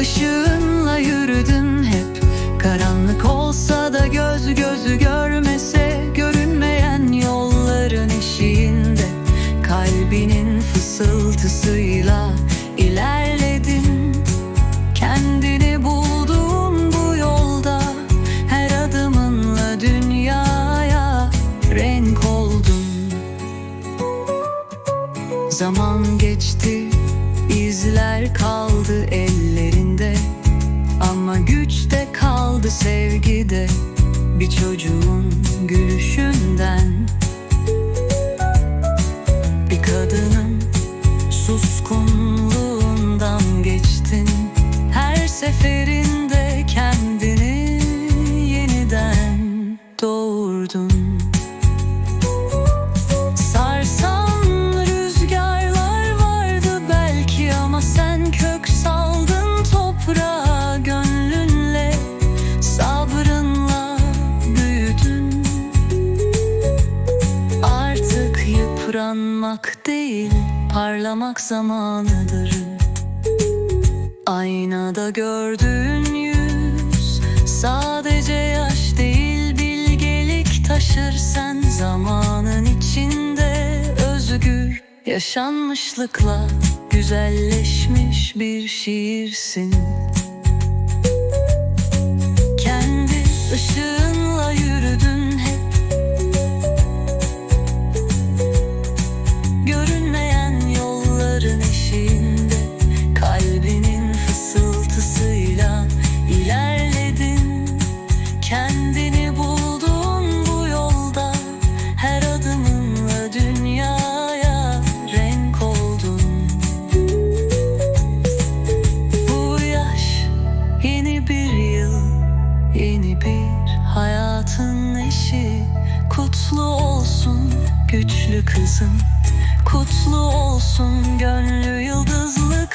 Işığınla yürüdün hep. Karanlık olsa da göz gözü görmese Görünmeyen yolların eşiğinde Kalbinin fısıltısıyla ilerledin. Kendini buldun bu yolda Her adımınla dünyaya renk oldun. Zaman geçti izler kaldı elleri bende Ama güçte kaldı sevgide. Bir çocuğun gülüşünden. Bir kadının suskunluğundan geçtin. Her sefer Parlamak değil, parlamak zamanıdır. Aynada gördüğün yüz Sadece yaş değil bilgelik taşır. Sen zamanın içinde özgür Yaşanmışlıkla güzelleşmiş bir şiirsin. kızım. Kutlu olsun gönlü yıldızlı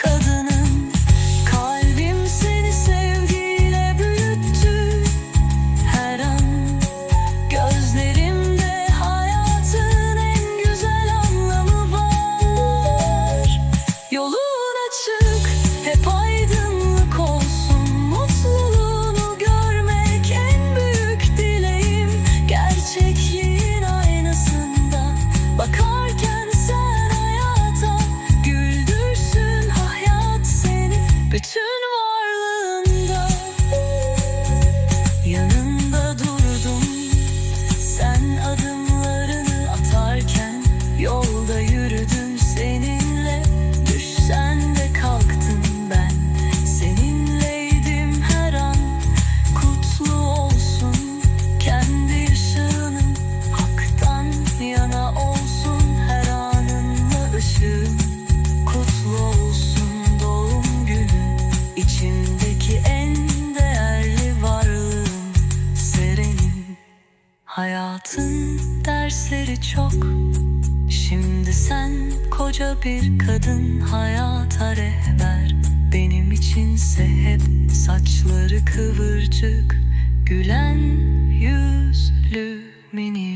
Hayatın dersleri çok. Şimdi sen koca bir kadın Hayata rehber. Benim içinse hep Saçları kıvırcık Gülen yüzlü mini